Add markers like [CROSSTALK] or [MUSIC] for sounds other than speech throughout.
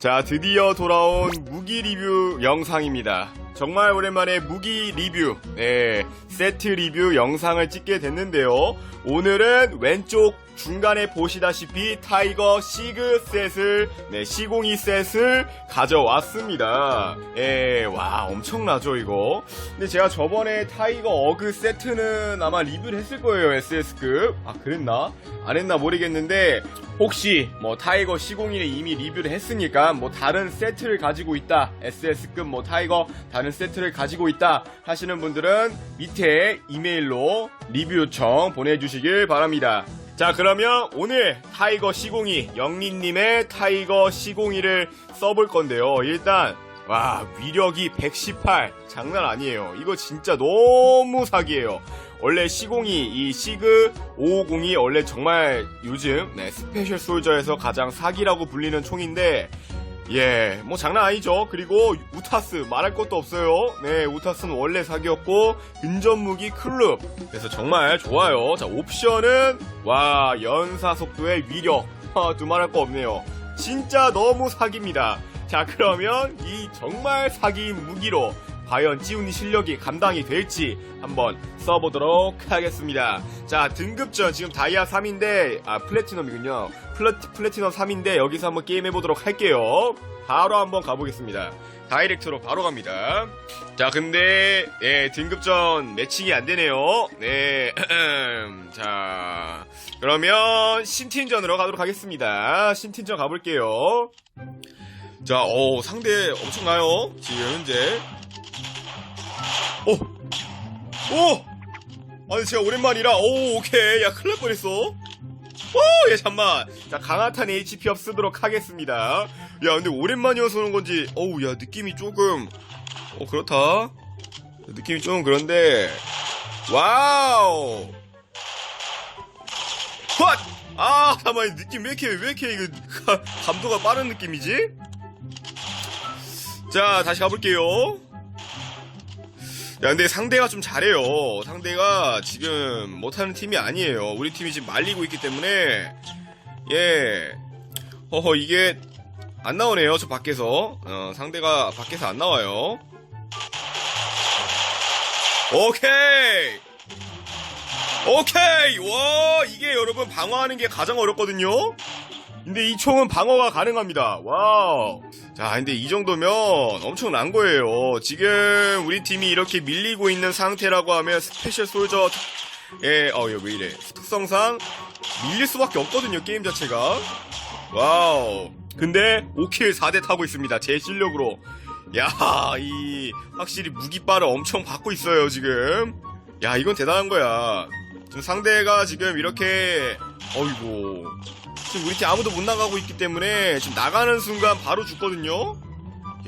자, 드디어 돌아온 무기 리뷰 영상입니다. 정말 오랜만에 무기 리뷰, 네, 세트 리뷰 영상을 찍게 됐는데요. 오늘은 왼쪽 중간에 보시다시피 타이거 시그 셋을, 네, 시공이 셋을 가져왔습니다. 예, 와, 엄청나죠, 이거? 근데 제가 저번에 타이거 어그 세트는 아마 리뷰를 했을 거예요, SS급. 아, 그랬나? 안 했나 모르겠는데, 혹시 뭐 타이거 시공인에 이미 리뷰를 했으니까 뭐 다른 세트를 가지고 있다 SS급 뭐 타이거 다른 세트를 가지고 있다 하시는 분들은 밑에 이메일로 리뷰 요청 보내주시길 바랍니다 자 그러면 오늘 타이거 시공이 영린님의 타이거 시공이를 써볼 건데요. 일단 와 위력이 118 장난 아니에요. 이거 진짜 너무 사기예요. 원래 시공이 이 시그 550이 원래 정말 요즘 네, 스페셜 솔저에서 가장 사기라고 불리는 총인데 예, 뭐 장난 아니죠. 그리고 우타스 말할 것도 없어요. 네, 우타스는 원래 사기였고 근접 무기 클럽. 그래서 정말 좋아요. 자, 옵션은 와 연사 속도의 위력. 아, 두말할 거 없네요. 진짜 너무 사기입니다. 자, 그러면 이 정말 사기인 무기로 과연 찌훈이 실력이 감당이 될지 한번 써보도록 하겠습니다. 자, 등급전 지금 다이아 3인데, 아, 플래티넘이군요. 플래, 플래티넘 3인데 여기서 한번 게임 해보도록 할게요. 바로 한번 가보겠습니다. 다이렉트로 바로 갑니다. 자, 근데, 예, 등급전 매칭이 안 되네요. 네, 자, 그러면 신팀전으로 가도록 하겠습니다. 신팀전 가볼게요. 자, 어 상대 엄청나요. 지금 현재. 오! 오! 아니, 제가 오랜만이라, 오, 오케이. 야, 큰일 날 뻔했어. 오, 야, 잠만. 자, 강화탄 HP 업 쓰도록 하겠습니다. 야, 근데 오랜만이어서 그런 건지, 어우, 야, 느낌이 조금, 어, 그렇다. 느낌이 좀 그런데, 와우! 헛! 아, 잠깐만, 느낌 왜 이렇게, 왜 이렇게, 이거, [LAUGHS] 감도가 빠른 느낌이지? 자, 다시 가볼게요. 야, 근데 상대가 좀 잘해요. 상대가 지금 못하는 팀이 아니에요. 우리 팀이 지금 말리고 있기 때문에, 예. 허허, 이게, 안 나오네요. 저 밖에서. 어, 상대가 밖에서 안 나와요. 오케이! 오케이! 와, 이게 여러분 방어하는 게 가장 어렵거든요? 근데 이 총은 방어가 가능합니다. 와우. 자, 근데 이 정도면 엄청난 거예요. 지금 우리 팀이 이렇게 밀리고 있는 상태라고 하면 스페셜 솔저, 예, 어, 이거 왜 이래. 특성상 밀릴 수밖에 없거든요, 게임 자체가. 와우. 근데 5킬 4대 타고 있습니다. 제 실력으로. 야, 이, 확실히 무기빨을 엄청 받고 있어요, 지금. 야, 이건 대단한 거야. 지금 상대가 지금 이렇게, 어이구. 지금 우리 팀 아무도 못 나가고 있기 때문에 지금 나가는 순간 바로 죽거든요?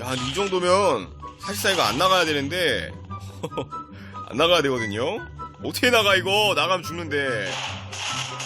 야, 이 정도면 사실상 이거 안 나가야 되는데 [LAUGHS] 안 나가야 되거든요? 어떻게 나가 이거? 나가면 죽는데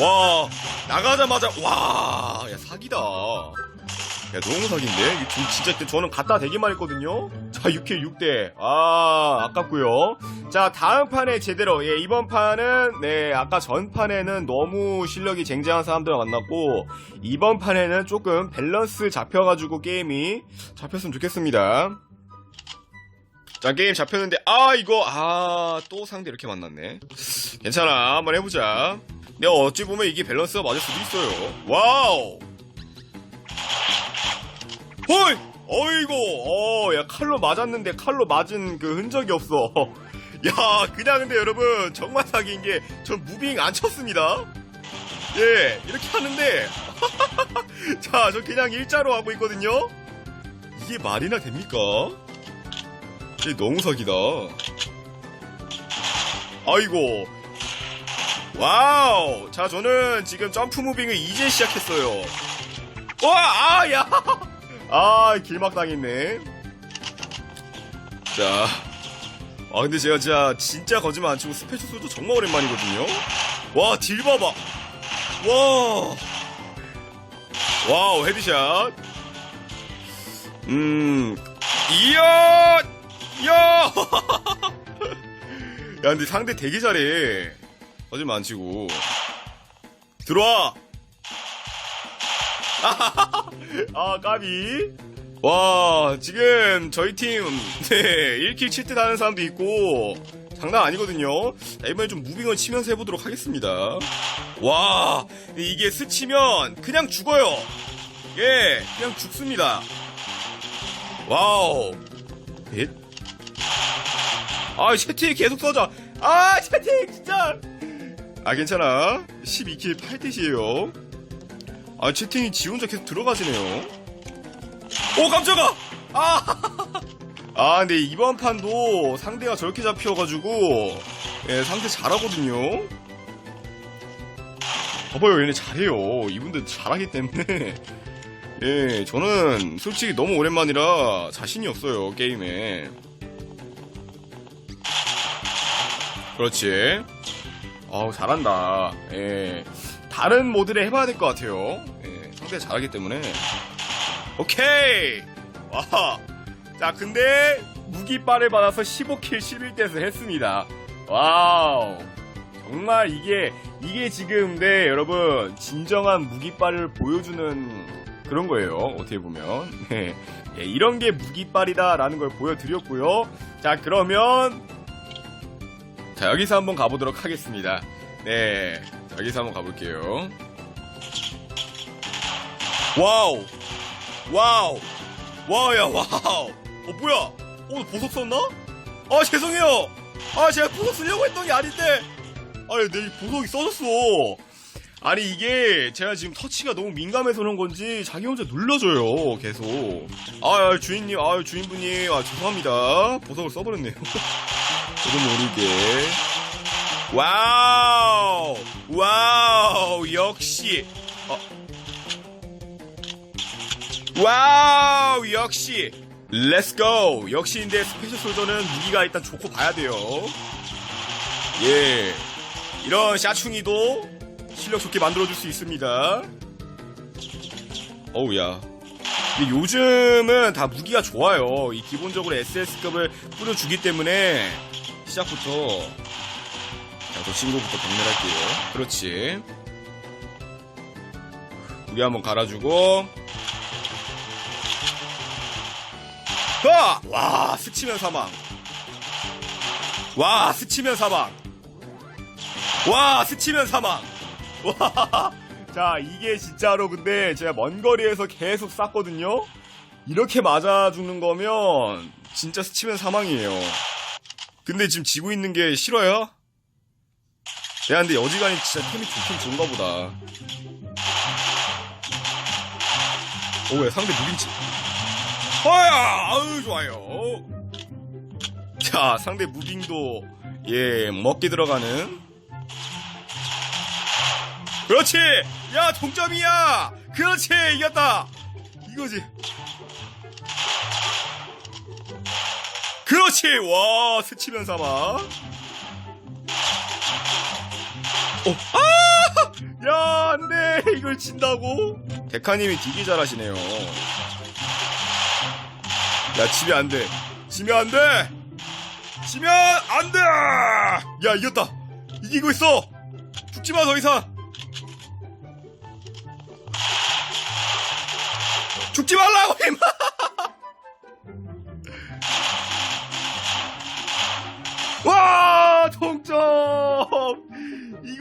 와 나가자마자 와, 야 사기다 야 너무 사기인데? 지금 진짜 저는 갖다 대기만 했거든요? 자 6킬 6대. 아 아깝고요. 자 다음 판에 제대로 예 이번 판은 네 아까 전 판에는 너무 실력이 쟁쟁한 사람들 만났고 이번 판에는 조금 밸런스 잡혀 가지고 게임이 잡혔으면 좋겠습니다. 자 게임 잡혔는데 아 이거 아 또 상대 이렇게 만났네. 괜찮아 한번 해 보자. 내가 어찌 보면 이게 밸런스가 맞을 수도 있어요. 와우! 헐! 어이구, 어, 야, 칼로 맞았는데 칼로 맞은 그 흔적이 없어. [LAUGHS] 야, 그냥 근데 여러분, 정말 사기인 게, 전 무빙 안 쳤습니다. 예, 이렇게 하는데, [LAUGHS] 자, 저 그냥 일자로 하고 있거든요? 이게 말이나 됩니까? 이게 너무 사기다. 아이고. 와우. 자, 저는 지금 점프 무빙을 이제 시작했어요. 와, 아, 야! 아, 길막 당했네. 자. 아, 근데 제가 진짜, 진짜 거짓말 안 치고 스페셜 소도 정말 오랜만이거든요? 와, 딜 봐봐. 와. 와우, 헤드샷. 음, 이야! 야! [LAUGHS] 야, 근데 상대 되게 잘해. 거짓말 안 치고. 들어와! [LAUGHS] 아, 까비. 와, 지금 저희 팀, [LAUGHS] 네, 1킬 7대 하는 사람도 있고, 장난 아니거든요. 자, 이번에 좀 무빙을 치면서 해보도록 하겠습니다. 와, 이게 스치면 그냥 죽어요. 예, 그냥 죽습니다. 와우. 넷? 아, 채팅 계속 써져. 아, 채팅, 진짜. 아, 괜찮아. 12킬 8대시에요. 아, 채팅이 지 혼자 계속 들어가지네요. 오 깜짝아! 아! 아 근데 이번 판도 상대가 저렇게 잡혀가지고 예 상대 잘하거든요. 봐봐요 얘네 잘해요. 이분들 잘하기 때문에. [LAUGHS] 예 저는 솔직히 너무 오랜만이라 자신이 없어요 게임에. 그렇지. 아우 잘한다. 예 다른 모드를 해봐야 될 것 같아요 예 상대 잘하기 때문에 오케이! 와. 자, 근데 무기빨을 받아서 15킬 11대를 했습니다. 와우. 정말 이게 이게 지금 네, 여러분 진정한 무기빨을 보여주는 그런 거예요. 어떻게 보면. [LAUGHS] 네. 예, 이런 게 무기빨이다라는 걸 보여드렸고요. 자, 그러면 자, 여기서 한번 가보도록 하겠습니다. 네. 자, 여기서 한번 가볼게요. 와우! 와우! 와야 와우! 어 뭐야? 어 보석 썼나? 아 죄송해요. 아 제가 보석 쓰려고 했던 게 아닌데. 아니 내 보석이 써졌어. 아니 이게 제가 지금 터치가 너무 민감해서 그런 건지 자기 혼자 눌러줘요 계속. 아, 아, 주인님, 아 주인분님, 아 죄송합니다. 보석을 써버렸네요. [LAUGHS] 저도 모르게. 와우, 와우, 역시. 어, 와우. 역시. 렛츠고 역시인데 스페셜 솔저는 무기가 일단 좋고 봐야 돼요. 예. 이런 샤충이도 실력 좋게 만들어줄 수 있습니다. 어우야. 요즘은 다 무기가 좋아요. 이 기본적으로 SS급을 뿌려주기 때문에 시작부터 자, 저 친구부터 병렬할게요 그렇지 무기 한번 갈아주고 하! 와, 스치면 사망. 와, 스치면 사망. 와, 스치면 사망. [LAUGHS] 와. 자, 이게 진짜로 근데 제가 먼 거리에서 계속 쐈거든요? 이렇게 맞아 죽는 거면 진짜 스치면 사망이에요. 근데 지금 지고 있는 게 싫어요? 야, 근데 여지간히 진짜 템이 좋긴 좋은가 보다. 오, 왜 상대 무빙치. 허야! 아유, 좋아요. 자, 상대 무빙도, 예, 먹기 들어가는. 그렇지! 야, 동점이야! 그렇지! 이겼다! 이거지. 그렇지! 와, 스치면 삼아. 어, 아! 야, 안 돼! 이걸 진다고? 데카님이 되게 잘하시네요. 야, 지면 안 돼. 지면 안 돼! 지면 안 돼! 야, 이겼다! 이기고 있어! 죽지 마, 더 이상! 죽지 말라고, 임마!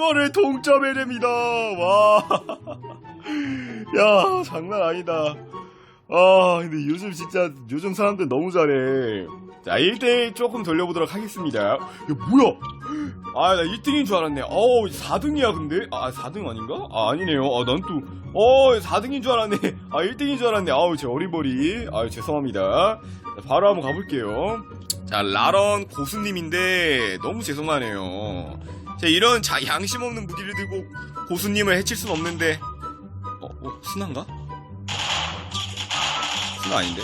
이거를 동점해냅니다. 와. [LAUGHS] 야, 장난 아니다. 아, 근데 요즘 진짜, 요즘 사람들 너무 잘해. 자, 1대1 조금 돌려보도록 하겠습니다. 야, 뭐야? 아, 나 1등인 줄 알았네. 어우, 4등이야, 근데? 아, 4등 아닌가? 아, 아니네요. 아, 난 또, 어, 4등인 줄 알았네. 아, 1등인 줄 알았네. 아우, 제 어리버리. 아유, 죄송합니다. 자, 바로 한번 가볼게요. 자, 라런 고수님인데, 너무 죄송하네요. 자, 이런 자, 양심 없는 무기를 들고 고수님을 해칠 순 없는데, 어, 어, 순한가? 순 아닌데?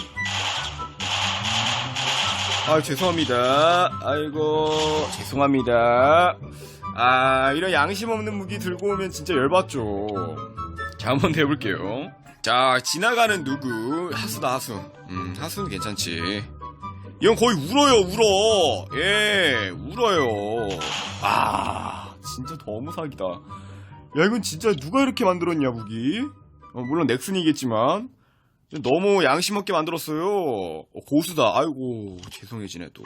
아 죄송합니다. 아이고 죄송합니다. 아 이런 양심 없는 무기 들고 오면 진짜 열받죠. 자 한번 해볼게요. 자 지나가는 누구 하수다 하수. 음 하수는 괜찮지. 이건 거의 울어요 울어. 예 울어요. 아 진짜 너무 사기다. 야 이건 진짜 누가 이렇게 만들었냐 무기? 어, 물론 넥슨이겠지만 너무 양심 없게 만들었어요. 어, 고수다. 아이고, 죄송해지네, 또.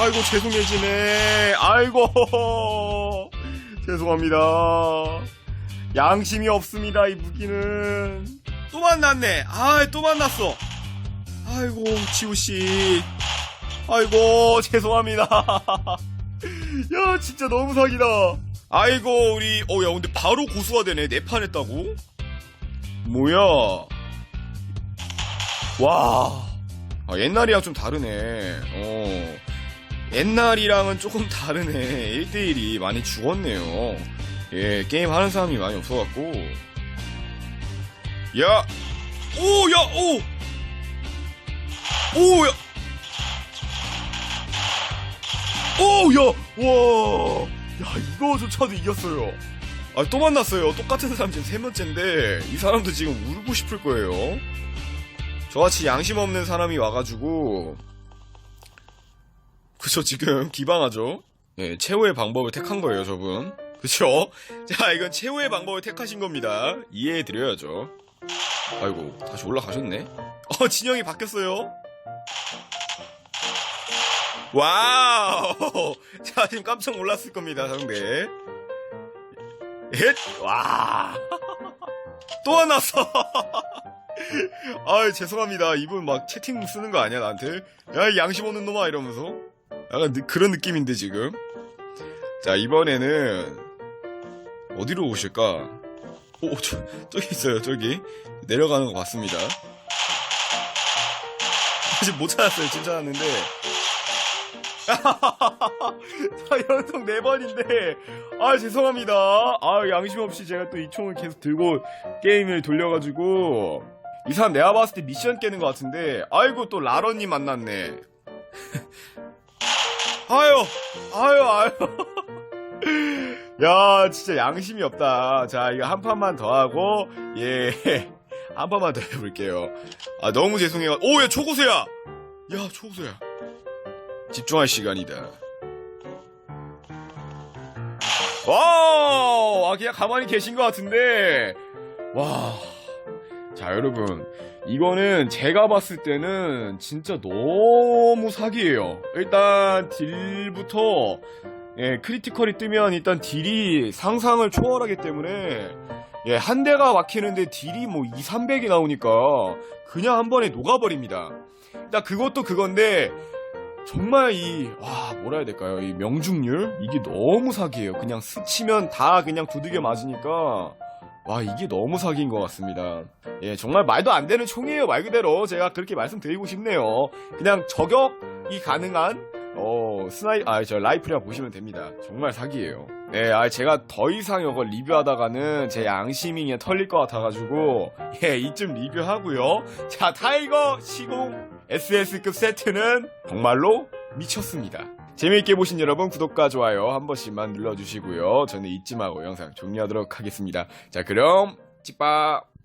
아이고, 죄송해지네. 아이고, [LAUGHS] 죄송합니다. 양심이 없습니다, 이 무기는. 또 만났네. 아, 또 만났어. 아이고, 지우씨. 아이고, [LAUGHS] 죄송합니다. 야, 진짜 너무 사기다. 아이고, 우리, 어, 야, 근데 바로 고수가 되네. 네 판 했다고? 뭐야? 와. 아, 옛날이랑 좀 다르네. 어. 옛날이랑은 조금 다르네. [LAUGHS] 1대1이 많이 죽었네요. 예, 게임 하는 사람이 많이 없어갖고. 야! 오, 야, 오! 오, 야! 오, 야! 와! 야, 이거조차도 이겼어요. 아, 또 만났어요. 똑같은 사람 지금 세 번째인데, 이 사람도 지금 울고 싶을 거예요. 저같이 양심 없는 사람이 와가지고, 그쵸, 지금 기방하죠? 예, 최후의 방법을 택한 거예요, 저분. 그쵸? 자, 이건 최후의 방법을 택하신 겁니다. 이해해드려야죠. 아이고, 다시 올라가셨네? 어, 진영이 바뀌었어요. 와우! [LAUGHS] 자, 지금 깜짝 놀랐을 겁니다, 상대. 헷! 와! [LAUGHS] 또 만났어! [LAUGHS] 아유, 죄송합니다. 이분 막 채팅 쓰는 거 아니야, 나한테? 야, 이 양심 없는 놈아, 이러면서. 약간 느- 그런 느낌인데, 지금. 자, 이번에는, 어디로 오실까? 오, 저, 저기 있어요, 저기. 내려가는 거 봤습니다. 아직 못 찾았어요, 진짜 찾았는데. 자, 연속 네 번인데, 아, 죄송합니다. 아, 양심 없이 제가 또 이 총을 계속 들고 게임을 돌려가지고, 이 사람 내가 봤을 때 미션 깨는 것 같은데, 아이고, 또 라런님 만났네. [LAUGHS] 아유, 아유, 아유. [LAUGHS] 야, 진짜 양심이 없다. 자, 이거 한 판만 더 하고, 예, [LAUGHS] 한 판만 더 해볼게요. 아, 너무 죄송해요. 오, 야, 초고수야! 야, 초고수야. 집중할 시간이다. 와, 아, 그냥 가만히 계신 것 같은데, 와. 자, 여러분. 이거는 제가 봤을 때는 진짜 너무 사기예요. 일단 딜부터 예, 크리티컬이 뜨면 일단 딜이 상상을 초월하기 때문에 예, 한 대가 막히는데 딜이 뭐 2, 300이 나오니까 그냥 한 번에 녹아버립니다. 일단 그것도 그건데 정말 이, 와, 뭐라 해야 될까요? 이 명중률? 이게 너무 사기예요. 그냥 스치면 다 그냥 두들겨 맞으니까, 와, 이게 너무 사기인 것 같습니다. 예, 정말 말도 안 되는 총이에요. 말 그대로. 제가 그렇게 말씀드리고 싶네요. 그냥 저격이 가능한, 어, 스나이, 아, 저 라이프라 보시면 됩니다. 정말 사기예요. 네, 아, 제가 더 이상 이걸 리뷰하다가는 제 양심이 털릴 것 같아가지고, 예, 이쯤 리뷰하고요. 자, 타이거 시공 SS급 세트는 정말로 미쳤습니다. 재미있게 보신 여러분 구독과 좋아요 한 번씩만 눌러주시고요. 저는 잊지 말고 영상 종료하도록 하겠습니다. 자 그럼 찍바